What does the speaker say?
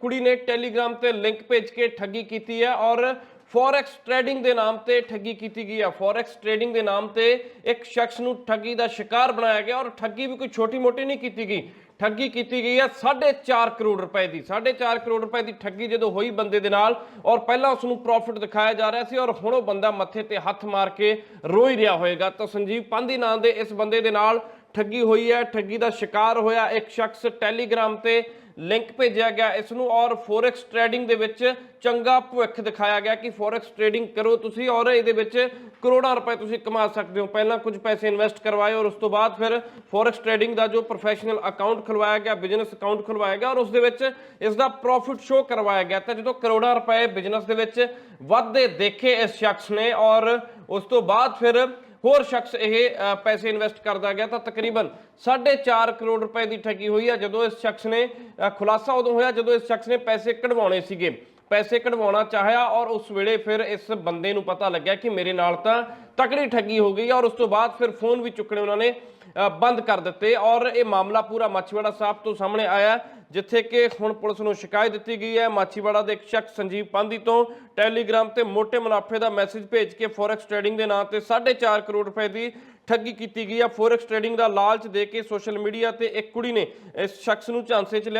ਕੁੜੀ ਨੇ ਟੈਲੀਗ੍ਰਾਮ ਤੇ ਲਿੰਕ ਭੇਜ ਕੇ ਠੱਗੀ ਕੀਤੀ ਹੈ ਔਰ ਫੋਰੈਕਸ ਟ੍ਰੇਡਿੰਗ ਦੇ ਨਾਮ ਤੇ ਠੱਗੀ ਕੀਤੀ ਗਈ ਹੈ। ਫੋਰੈਕਸ ਟ੍ਰੇਡਿੰਗ ਦੇ ਨਾਮ ਤੇ ਇੱਕ ਸ਼ਖਸ ਨੂੰ ਠੱਗੀ ਦਾ ਸ਼ਿਕਾਰ ਬਣਾਇਆ ਗਿਆ ਔਰ ਠੱਗੀ ਵੀ ਕੋਈ ਛੋਟੀ-ਮੋਟੀ ਨਹੀਂ ਕੀਤੀ ਗਈ। ਠੱਗੀ ਕੀਤੀ ਗਈ ਹੈ 4.5 ਕਰੋੜ ਰੁਪਏ ਦੀ। 4.5 ਕਰੋੜ ਰੁਪਏ ਦੀ ਠੱਗੀ ਜਦੋਂ ਹੋਈ ਬੰਦੇ ਦੇ ਨਾਲ ਔਰ ਪਹਿਲਾਂ ਉਸ ਨੂੰ ਪ੍ਰੋਫਿਟ ਦਿਖਾਇਆ ਜਾ ਰਿਹਾ ਸੀ ਔਰ ਹੁਣ ਉਹ ਬੰਦਾ ਮੱਥੇ ਤੇ ਹੱਥ ਮਾਰ ਕੇ ਰੋ ਹੀ ਰਿਹਾ ਹੋਏਗਾ। ਤਾਂ ਸੰਜੀਵ ਪਾਂਧੀ ਨਾਂ ਦੇ ਇਸ ਬੰਦੇ ਦੇ ਨਾਲ ਠੱਗੀ ਹੋਈ ਹੈ, ਠੱਗੀ ਦਾ ਸ਼ਿਕਾਰ ਹੋਇਆ। ਇੱਕ ਸ਼ਖਸ ਟੈਲੀਗ੍ਰਾਮ ਤੇ ਲਿੰਕ ਭੇਜਿਆ ਗਿਆ। ਇਸ ਨੂੰ ਔਰ ਫੋਰੈਕਸ ਟ੍ਰੇਡਿੰਗ ਦੇ ਵਿੱਚ ਚੰਗਾ ਭਵਿੱਖ ਦਿਖਾਇਆ ਗਿਆ ਕਿ ਫੋਰੈਕਸ ਟ੍ਰੇਡਿੰਗ ਕਰੋ ਤੁਸੀਂ ਔਰ ਇਹਦੇ ਵਿੱਚ ਕਰੋੜਾਂ ਰੁਪਏ ਤੁਸੀਂ ਕਮਾ ਸਕਦੇ ਹੋ। ਪਹਿਲਾਂ ਕੁਝ ਪੈਸੇ ਇਨਵੈਸਟ ਕਰਵਾਏ ਔਰ ਉਸ ਤੋਂ ਬਾਅਦ ਫਿਰ ਫੋਰੈਕਸ ਟ੍ਰੇਡਿੰਗ ਦਾ ਜੋ ਪ੍ਰੋਫੈਸ਼ਨਲ ਅਕਾਊਂਟ ਖੁਲਵਾਇਆ ਗਿਆ ਬਿਜ਼ਨਸ ਅਕਾਊਂਟ ਖੁਲਵਾਇਆ ਗਿਆ ਔਰ ਉਸ ਦੇ ਵਿੱਚ ਇਸ ਦਾ ਪ੍ਰੋਫਿਟ ਸ਼ੋ ਕਰਵਾਇਆ ਗਿਆ। ਤਾਂ ਜਦੋਂ ਕਰੋੜਾਂ ਰੁਪਏ ਬਿਜ਼ਨਸ ਦੇ ਵਿੱਚ ਵੱਧਦੇ ਦੇਖੇ ਇਸ ਸ਼ਖਸ ਨੇ ਔਰ ਉਸ ਤੋਂ ਬਾਅਦ ਫਿਰ ਹੋਰ ਸ਼ਖਸ ਇਹ ਅ, ਪੈਸੇ ਇਨਵੈਸਟ ਕਰਦਾ ਗਿਆ ਤਾਂ ਤਕਰੀਬਨ 4.5 ਕਰੋੜ ਰੁਪਏ ਦੀ ਠੱਗੀ ਹੋਈ ਹੈ ਜਦੋਂ ਇਸ ਸ਼ਖਸ ਨੇ ਅ, ਖੁਲਾਸਾ ਉਦੋਂ ਹੋਇਆ ਜਦੋਂ ਇਸ ਸ਼ਖਸ ਨੇ ਪੈਸੇ ਕਢਵਾਉਣੇ ਸੀਗੇ। ਪੈਸੇ ਕਢਵਾਉਣਾ ਚਾਹਿਆ ਔਰ ਉਸ ਵੇਲੇ ਫਿਰ ਇਸ ਬੰਦੇ ਨੂੰ ਪਤਾ ਲੱਗਿਆ ਕਿ ਮੇਰੇ ਨਾਲ ਤਾਂ ਤਕੜੀ ਠੱਗੀ ਹੋ ਗਈ ਔਰ ਉਸ ਤੋਂ ਬਾਅਦ ਫਿਰ ਫੋਨ ਵੀ ਚੁੱਕਣੇ ਉਹਨਾਂ ਨੇ ਬੰਦ ਕਰ ਦਿੱਤੇ ਔਰ ਇਹ ਮਾਮਲਾ ਪੂਰਾ ਮਾਛੀਵਾੜਾ ਸਾਹਿਬ ਤੋਂ ਸਾਹਮਣੇ ਆਇਆ, ਜਿੱਥੇ ਕਿ ਹੁਣ ਪੁਲਿਸ ਨੂੰ ਸ਼ਿਕਾਇਤ ਦਿੱਤੀ ਗਈ ਹੈ। ਮਾਛੀਵਾੜਾ ਦੇ ਇੱਕ ਸ਼ਖਸ ਸੰਜੀਵ ਪਾਂਧੀ ਤੋਂ ਟੈਲੀਗ੍ਰਾਮ ਤੇ ਮੋٹے ਮੁਨਾਫੇ ਦਾ ਮੈਸੇਜ ਭੇਜ ਕੇ ਫੋਰੈਕਸ ਟ੍ਰੇਡਿੰਗ ਦੇ ਨਾਂ ਤੇ 4.5 ਕਰੋੜ ਰੁਪਏ ਦੀ ਠੱਗੀ ਕੀਤੀ ਗਈ ਹੈ ਫੋਰੈਕਸ ਟ੍ਰੇਡਿੰਗ ਦਾ ਲਾਲਚ ਦੇ ਕੇ ਸੋਸ਼ਲ ਮੀਡੀਆ ਤੇ ਇੱਕ ਕੁੜੀ ਨੇ ਇਸ ਸ਼ਖਸ ਨੂੰ ਝਾਂਸੇ 'ਚ ਲਿਆ